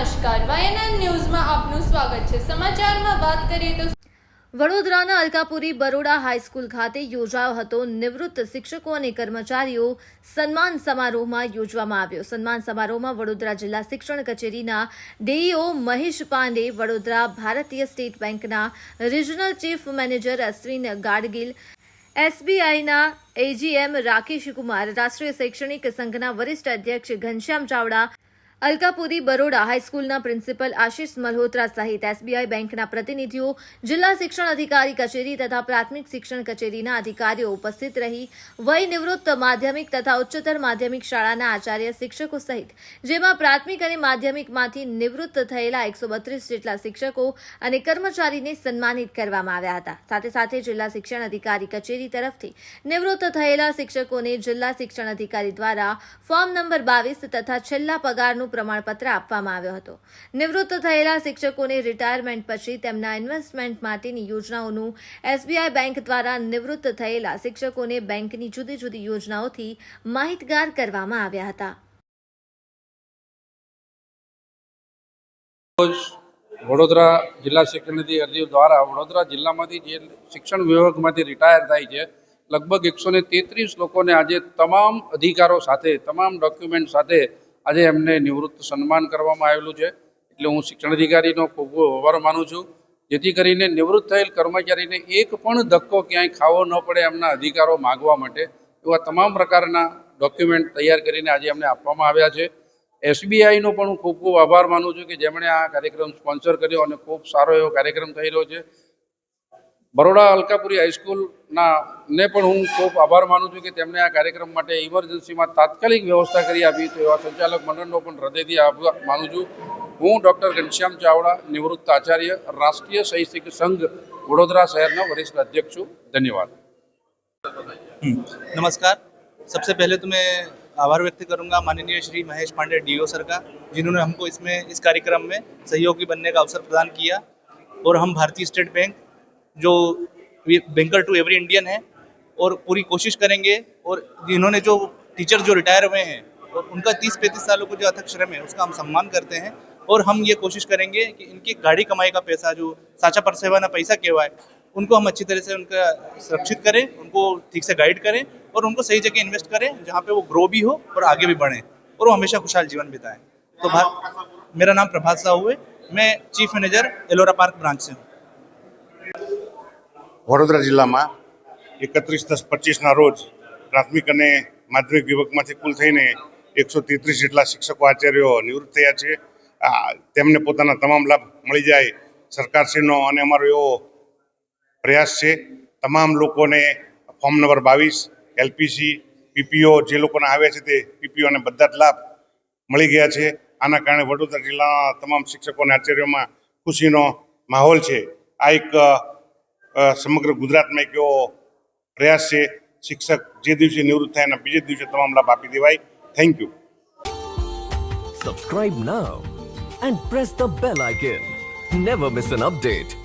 નમસ્કાર. વાયએનએન ન્યૂઝમાં આપનું સ્વાગત છે. સમાચારમાં વાત કરીએ તો વડોદરાના અલકાપુરી બરોડા હાઈસ્કૂલ ખાતે યોજાયો હતો નિવૃત્ત શિક્ષકો અને કર્મચારીઓ સન્માન સમારોહમાં યોજવામાં આવ્યો. સન્માન સમારોહમાં વડોદરા જિલ્લા શિક્ષણ કચેરીના ડીઈઓ મહેશ પાંડે, વડોદરા ભારતીય સ્ટેટ બેંકના regional chief manager Ashwin Gadgil, એસબીઆઈના AGM Rakesh Kumar રાષ્ટ્રીય શૈક્ષણિક સંઘના વરિષ્ઠ અધ્યક્ષ ઘનશ્યામ ચાવડા અલકાપુરી બરોડા હાઈસ્કૂલના પ્રિન્સિપલ આશિષ મલ્હોત્રા સહિત એસબીઆઈ બેંકના પ્રતિનિધિઓ, જિલ્લા શિક્ષણ અધિકારી કચેરી તથા પ્રાથમિક શિક્ષણ કચેરીના અધિકારીઓ ઉપસ્થિત રહી વય નિવૃત્ત માધ્યમિક તથા ઉચ્ચતર માધ્યમિક શાળાના આચાર્ય શિક્ષકો સહિત, જેમાં પ્રાથમિક અને માધ્યમિકમાંથી નિવૃત્ત થયેલા એકસો બત્રીસ જેટલા શિક્ષકો અને કર્મચારીને સન્માનિત કરવામાં આવ્યા હતા. સાથે સાથે જિલ્લા શિક્ષણ અધિકારી કચેરી તરફથી નિવૃત્ત થયેલા શિક્ષકોને જિલ્લા શિક્ષણ અધિકારી દ્વારા ફોર્મ નંબર બાવીસ તથા છેલ્લા પગારનું પ્રમાણપત્ર આપવામાં આવ્યો હતો. નિવૃત્ત થયેલા શિક્ષકોને રિટાયરમેન્ટ પછી તેમના ઇન્વેસ્ટમેન્ટ માટેની યોજનાઓનું એસબીઆઈ બેંક દ્વારા નિવૃત્ત થયેલા શિક્ષકોને બેંકની જુદી જુદી યોજનાઓથી માહિતગાર કરવામાં આવ્યા હતા. વડોદરા જિલ્લા શિક્ષણ અધિકારીઓ દ્વારા વડોદરા જિલ્લામાંથી જે શિક્ષણ વિભાગમાંથી રિટાયર થાય છે, લગભગ એકસો તેત્રીસ લોકોને આજે તમામ અધિકારો સાથે, તમામ ડોક્યુમેન્ટ સાથે આજે એમને નિવૃત્ત સન્માન કરવામાં આવેલું છે. એટલે હું શિક્ષણ અધિકારીનો ખૂબ આભાર માનું છું. જેથી કરીને નિવૃત્ત થયેલ કર્મચારીને એક પણ ધક્કો ક્યાંય ખાવો ન પડે એમના અધિકારો માગવા માટે એવા તમામ પ્રકારના ડોક્યુમેન્ટ તૈયાર કરીને આજે એમને આપવામાં આવ્યા છે. એસબીઆઈનો પણ હું ખૂબ ખૂબ આભાર માનું છું કે જેમણે આ કાર્યક્રમ સ્પોન્સર કર્યો અને ખૂબ સારો એવો કાર્યક્રમ થઈ રહ્યો છે. બરોડા અલકાપુરી હાઈસ્કૂલના ને પણ હું ખૂબ આભાર માનું છું કે તેમણે આ કાર્યક્રમ માટે ઇમરજન્સીમાં તાત્કાલિક વ્યવસ્થા કરી આપી તો એવા સંચાલક મંડળનો પણ હૃદયથી આભાર માનું છું હું ડૉક્ટર ઘનશ્યામ ચાવડા નિવૃત્ત આચાર્ય રાષ્ટ્રીય શૈક્ષિક સંઘ વડોદરા શહેરના વરિષ્ઠ અધ્યક્ષ છું ધન્યવાદ हम्म, नमस्कार सबसे पहले तो मैं आभार व्यक्त करूंगा माननीय श्री महेश पांडे डीओ सर का जिन्होंने हमको इसमें इस कार्यक्रम में सहयोगी बनने का अवसर प्रदान किया और हम भारतीय स्टेट बैंक जो बैंकर टू एवरी इंडियन है, और पूरी कोशिश करेंगे, और इन्होंने जो टीचर जो रिटायर हुए हैं, और उनका तीस पैंतीस सालों को जो अथक श्रम है, उसका हम सम्मान करते हैं, और हम ये कोशिश करेंगे कि इनकी गाड़ी कमाई का पैसा, जो साचा परसेवा ना पैसा है, उनको हम अच्छी तरह से उनका सुरक्षित करें, उनको ठीक से गाइड करें, और उनको सही जगह इन्वेस्ट करें, जहाँ पे वो ग्रो भी हो और आगे भी बढ़ें, और वो हमेशा खुशहाल जीवन बिताएँ। तो भा मेरा नाम प्रभात साहू है मैं chief manager Ellora park branch से हूँ। વડોદરા જિલ્લામાં એકત્રીસ દસ પચીસના રોજ પ્રાથમિક અને માધ્યમિક વિભાગમાંથી કુલ થઈને એકસો તેત્રીસ જેટલા શિક્ષકો આચાર્યો નિવૃત્ત થયા છે. તેમને પોતાના તમામ લાભ મળી જાય સરકારશ્રીનો અને અમારો એવો પ્રયાસ છે. તમામ લોકોને ફોર્મ નંબર બાવીસ, એલપીસી, પીપીઓ જે લોકોને આવ્યા છે તે પીપીઓને બધા જ લાભ મળી ગયા છે. આના કારણે વડોદરા જિલ્લાના તમામ શિક્ષકો અને આચાર્યોમાં ખુશીનો માહોલ છે. આ એક સમગ્ર ગુજરાતમાં એક એવો પ્રયાસ છે, શિક્ષક જે દિવસે નિવૃત્ત થાય એના બીજે દિવસે તમામ લાભ આપી દેવાય. Thank you subscribe now and press the bell icon never miss an update.